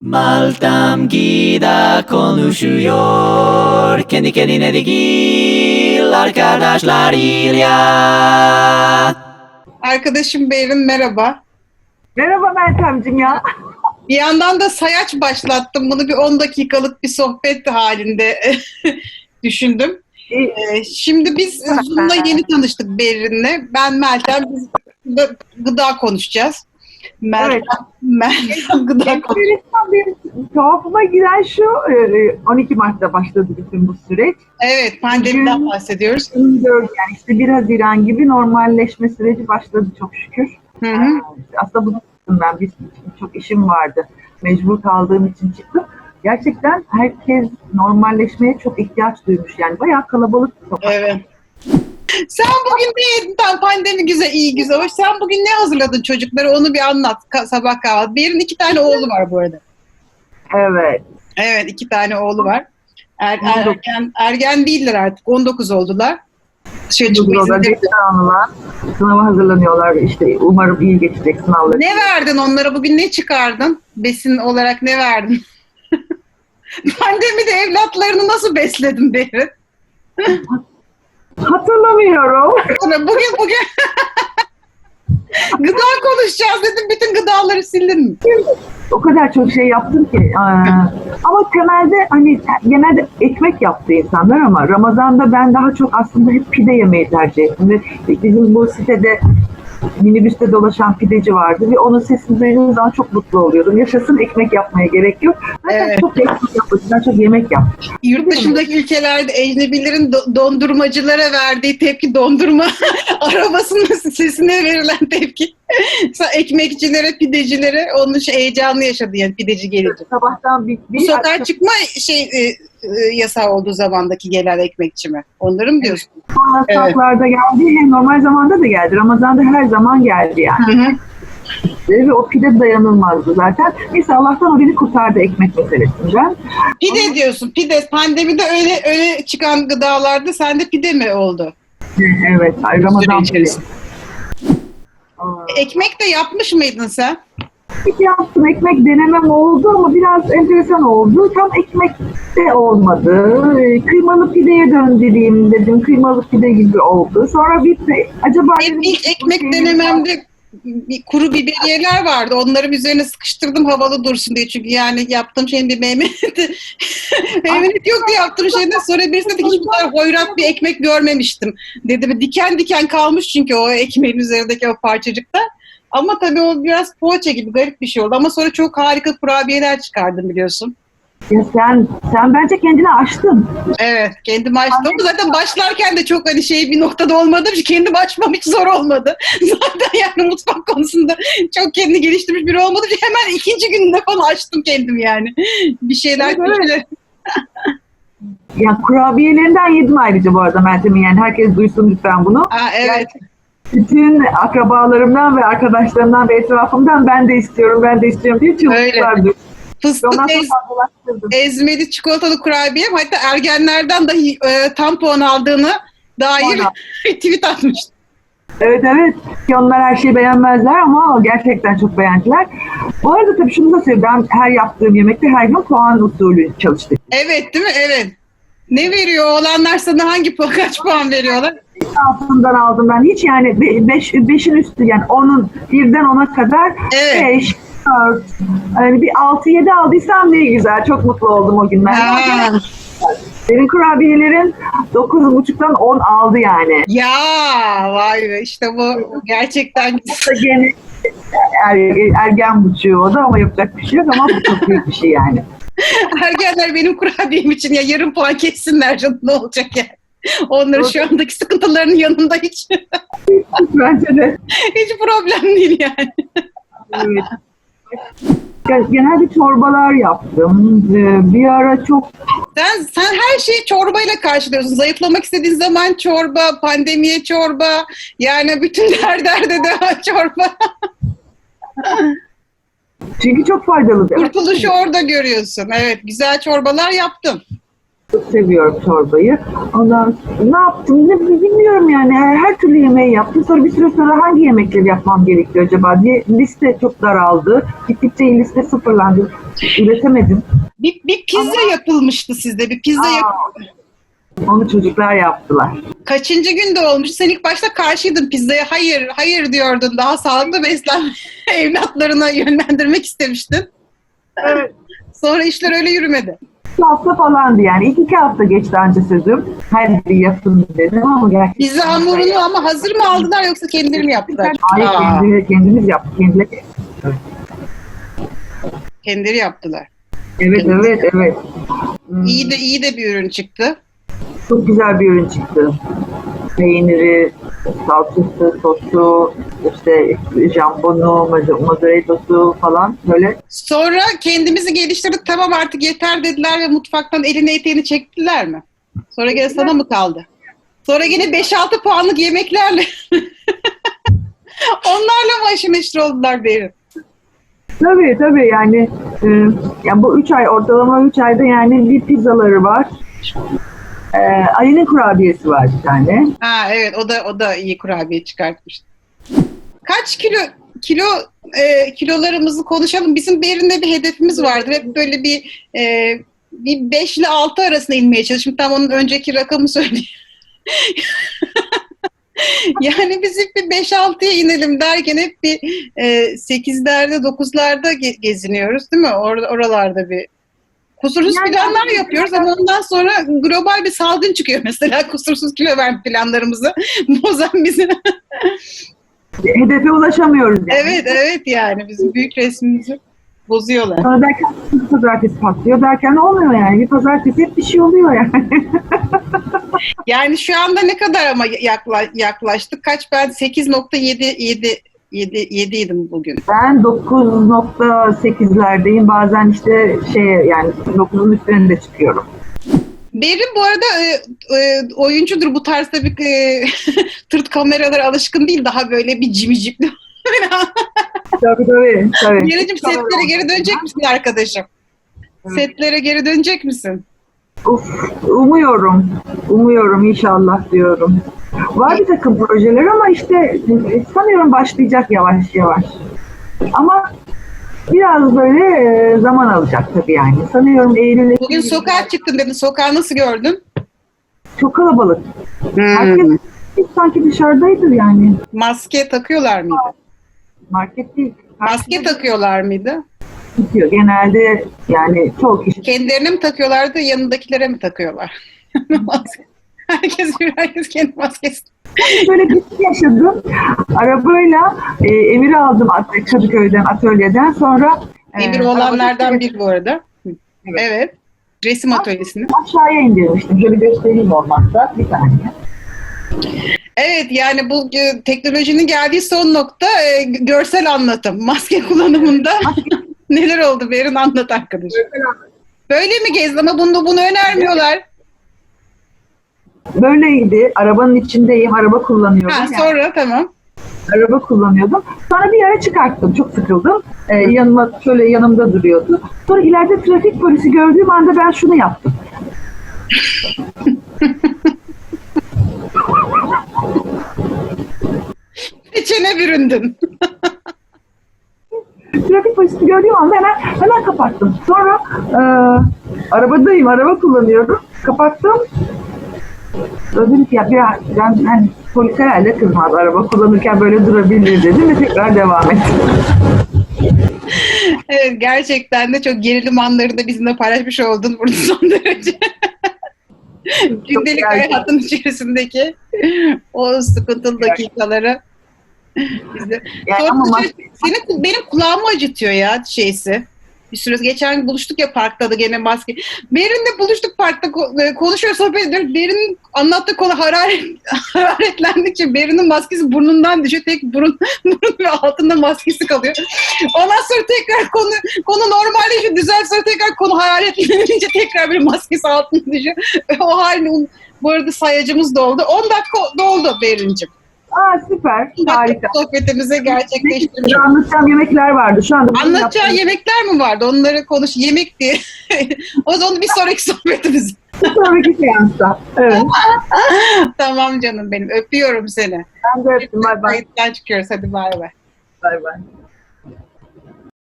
Maltam Gida konuşuyor Kendi kendine değil Arkadaşlarıyla Arkadaşım Behrin merhaba. Merhaba Meltemciğim ya. Bir yandan da sayaç başlattım. Bunu bir 10 dakikalık bir sohbet halinde düşündüm. Ee, Şimdi biz Zoom'la yeni tanıştık Behrin'le. Ben Meltem, biz gıda konuşacağız. Meltem, Evet. Meltem gıda tuhafıma giren şu, e, 12 Mart'ta başladı bütün bu süreç. Evet, pandemiden Bugün- bahsediyoruz. 24 yani işte 1 Haziran gibi normalleşme süreci başladı çok şükür. Hı hı. Aslında bunu ben, bir, çok işim vardı. Mecbur kaldığım için çıktım. Gerçekten herkes normalleşmeye çok ihtiyaç duymuş yani. Bayağı kalabalık bir sokak. Evet. Sen bugün ne yedin? Tamam pandemi güzel, iyi güzel. Hoş. Sen bugün ne hazırladın çocuklara? Onu bir anlat. Ka- sabah kahvaltı. Behrin iki tane oğlu var bu arada. Evet. Evet iki tane oğlu var. Er, 19. ergen, ergen değiller artık 19 oldular. Bu çıkma da izinde- bir anılar. Sınava hazırlanıyorlar. İşte umarım iyi geçecek sınavları. Ne verdin onlara bugün ne çıkardın? Besin olarak ne verdin? Pandemide evlatlarını nasıl besledin Behrin? Hatırlamıyorum. Bugün bugün gıda konuşacağız dedim bütün gıdaları sildin? O kadar çok şey yaptım ki. Ee, ama temelde hani genelde ekmek yaptı insanlar ama Ramazan'da ben daha çok aslında hep pide yemeyi tercih ettim. Ve bizim bu sitede minibüste dolaşan pideci vardı ve onun sesini duyduğum zaman çok mutlu oluyordum. Yaşasın ekmek yapmaya gerek yok. Zaten Evet. çok ekmek yapmış, ben çok yemek yaptım. Yurt dışındaki ülkelerde ecnebilerin do- dondurmacılara verdiği tepki dondurma arabasının sesine verilen tepki. Ekmekçilere, pidecilere onun şey heyecanlı yaşadı yani pideci gelince. Sabahtan bir, Bu bir sokağa çıkma şey e, e, yasağı olduğu zamandaki gelen ekmekçi mi? Onları mı diyorsun? Evet. saatlerde geldi, hem normal zamanda da geldi. Ramazan'da her zaman geldi yani. Hı hı. Ve o pide dayanılmazdı zaten. Neyse Allah'tan o beni kurtardı ekmek meselesinden. Pide diyorsun. Pide pandemide öyle öyle çıkan gıdalarda sende pide mi oldu? Evet, Ramazan içerisinde. Aa, Ekmek de yapmış mıydın sen? Ekmek yaptım, ekmek denemem oldu ama biraz enteresan oldu. Tam ekmek de olmadı. Kıymalı pideye döndüreyim dedim. Kıymalı pide gibi oldu. Sonra bir acaba ekmek şey- denememde kuru biberiyeler vardı. Onları üzerine sıkıştırdım havalı dursun diye. Çünkü yani yaptığım şeyin bir meymeneti. meymenet yok diye yaptığım şeyden sonra birisi dedi ki hiç bu kadar hoyrat bir ekmek görmemiştim. Dedi diken diken kalmış çünkü o ekmeğin üzerindeki o parçacıkta. Ama tabii o biraz poğaça gibi garip bir şey oldu. Ama sonra çok harika kurabiyeler çıkardım biliyorsun. Ya sen, sen bence kendini aştın. Evet kendim açtım ama zaten başlarken de çok hani şey bir noktada olmadı. Kendim açmam hiç zor olmadı. Zaten yani mutfak konusunda çok kendini geliştirmiş biri olmadı. Hemen ikinci günde falan açtım kendim yani. Bir şeyler Evet, evet. Ya kurabiyelerinden yedim ayrıca bu arada Meltem'in yani herkes duysun lütfen bunu. Aa, evet. Bütün akrabalarımdan ve arkadaşlarımdan ve etrafımdan ben de istiyorum, ben de istiyorum diye çığlıklardı. Fıstık ez, ezmeli çikolatalı kurabiye hatta ergenlerden dahi e, tam puan aldığını dair tweet atmıştı. Evet evet. Onlar her şeyi beğenmezler ama gerçekten çok beğendiler. Bu arada tabii şunu da söyleyeyim. Ben her yaptığım yemekte her gün puan usulü çalıştık. Evet değil mi? Evet. Ne veriyor oğlanlar sana hangi kaç puan veriyorlar? Altından aldım ben. Hiç yani 5 beş, üstü yani onun birden ona kadar Evet. 5, 4, yani bir 6-7 aldıysam ne güzel. Çok mutlu oldum o gün. Ben Ha. Senin kurabiyelerin 9.5'tan 10 aldı yani. Ya vay be işte bu gerçekten gene er, ergen buçuğu o da ama yapacak bir şey yok ama bu çok büyük bir şey yani. ergenler benim kurabiyem için ya yarım puan kessinler canım ne olacak yani. Onların şu andaki sıkıntılarının yanında hiç Bence de. hiç problem değil yani. Evet. Genelde çorbalar yaptım. Ee, Bir ara çok Sen sen her şeyi çorbayla karşılıyorsun. Zayıflamak istediğin zaman çorba, pandemiye çorba, yani bütün her derde de çorba. çünkü çok faydalı. Kurtuluşu orada görüyorsun. Evet, güzel çorbalar yaptım. Seviyorum çorbayı. Ondan ne yaptım ne bilmiyorum yani. Her, her türlü yemeği yaptım. Sonra bir süre sonra hangi yemekleri yapmam gerekiyor acaba diye liste çok daraldı. Gittikçe liste sıfırlandı. Üretemedim. Bir, bir pizza yapılmıştı sizde. Bir pizza Aa. yap- Onu çocuklar yaptılar. Kaçıncı günde olmuş? Sen ilk başta karşıydın pizzaya. Hayır, hayır diyordun. Daha sağlıklı beslenme evlatlarına yönlendirmek istemiştin. Evet. Sonra işler öyle yürümedi. İki hafta falandı yani. İki, iki hafta geçti anca sözüm. Hadi yapın dedim ama gerçekten. Pizza hamurunu ama hazır mı aldılar yoksa kendileri mi yaptılar? Hayır Aa, kendi, kendimiz yaptık. Kendileri. kendileri yaptılar. Evet evet evet. Hmm, İyi de iyi de bir ürün çıktı. Çok güzel bir ürün çıktı. Peyniri, salçası, sosu, işte jambonu, mozzarella'sı falan böyle. Sonra kendimizi geliştirdik. Tamam artık yeter dediler ve mutfaktan elini eteğini çektiler mi? Sonra gene sana mı kaldı? Sonra gene 5-6 puanlık yemeklerle onlarla mı aşırı neşir oldular Berin? Tabii tabii yani, e, yani bu üç ay ortalama üç ayda yani bir pizzaları var. E, Ali'nin kurabiyesi var bir tane. Ha evet o da o da iyi kurabiye çıkartmıştı. Kaç kilo kilo e, kilolarımızı konuşalım. Bizim Berin'de bir hedefimiz vardır. Hep böyle bir e, bir 5 ile 6 arasında inmeye çalışıyorum. Tam onun önceki rakamı söyleyeyim. yani biz hep bir 5-6'ya inelim derken hep bir e, 8'lerde 9'larda ge- geziniyoruz değil mi? Or- oralarda bir kusursuz Yani- planlar yapıyoruz ama ondan sonra global bir salgın çıkıyor mesela kusursuz kilo verme planlarımızı bozan bizi. Hedefe ulaşamıyoruz yani. evet evet yani bizim büyük resmimizi bozuyorlar. Sonra derken bir pazartesi patlıyor derken olmuyor yani. Bir pazartesi hep bir şey oluyor yani. Yani şu anda ne kadar ama yakla, yaklaştık? Kaç ben 8.7 7 7 7 idim bugün. Ben 9.8'lerdeyim. Bazen işte şey yani 9'un üstlerinde çıkıyorum. Berin bu arada e, e, oyuncudur bu tarzda bir e, tırt kameralara alışkın değil. Daha böyle bir cimicikli. Tabii tabii. tabii. Yarıcığım setlere geri dönecek misin arkadaşım? Evet. Setlere geri dönecek misin? Uf, umuyorum. Umuyorum inşallah diyorum. Var bir takım projeler ama işte sanıyorum başlayacak yavaş yavaş. Ama biraz böyle e, zaman alacak tabii yani. Sanıyorum Eylül'e Bugün sokağa çıktın dedin. Sokağı nasıl gördün? çok kalabalık. Herkes sanki dışarıdaydı yani. Maske takıyorlar mıydı? Market değil. Maske takıyorlar mıydı? Tutuyor. Genelde yani çoğu kişi Kendilerine mi takıyorlardı, yanındakilere mi takıyorlar? Maske. herkes bir herkes kendi maskesi. Şöyle bir şey yaşadım. Arabayla e, Emir'i aldım Kadıköy'den, atölyeden. Sonra e, Emir olanlardan bir bu arada. Evet. Evet. Resim atölyesini. aşağıya indirmiştim. Şöyle göstereyim olmazsa. Bir saniye. Evet yani bu e, teknolojinin geldiği son nokta e, görsel anlatım. Maske kullanımında neler oldu Berin anlat arkadaş. Böyle mi gezdin ama bunu, bunu önermiyorlar. Böyleydi. Arabanın içindeyim. Araba kullanıyorum. Ha, Yani sonra tamam. araba kullanıyordum. Sonra bir yere çıkarttım. Çok sıkıldım. Ee, yanıma şöyle yanımda duruyordu. Sonra ileride trafik polisi gördüğüm anda ben şunu yaptım. İçine büründün. Trafik polisi gördüğüm anda hemen hemen kapattım. Sonra e, arabadayım, araba kullanıyorum. Kapattım. Dedim ki ya bir, ben hani polis herhalde kızmaz araba kullanırken böyle durabilir dedim ve tekrar devam ettim. Evet gerçekten de çok gerilim anlarını bizimle paylaşmış oldun burada son derece. Gündelik hayatın içerisindeki o sıkıntılı dakikaları. Yani ama maske- senin, benim kulağımı acıtıyor ya şeysi. Bir süre geçen buluştuk ya parkta da gene maske. Berin'le buluştuk parkta e, konuşuyor sohbet ediyoruz. Berin'in anlattığı konu hararet, hararetlendikçe Berin'in maskesi burnundan düşüyor. Tek burun, burun ve altında maskesi kalıyor. Ondan sonra tekrar konu konu normalleşiyor. Düzel sonra tekrar konu hararetlenince tekrar bir maskesi altına düşüyor. O halini bu arada sayacımız doldu. 10 dakika doldu Berin'cim. Aa süper, harika. Sohbetimizi gerçekleştirmiş. Anlatacağım yemekler vardı. Şu anda bunu Anlatacağı yaptım. yemekler mi vardı? Onları konuş. Yemek diye. o zaman bir sonraki sohbetimiz. Bir sonraki seansta. Evet. tamam canım benim. Öpüyorum seni. Ben de öptüm. Bay bay. Kayıttan çıkıyoruz. Hadi bay bay. Bay bay.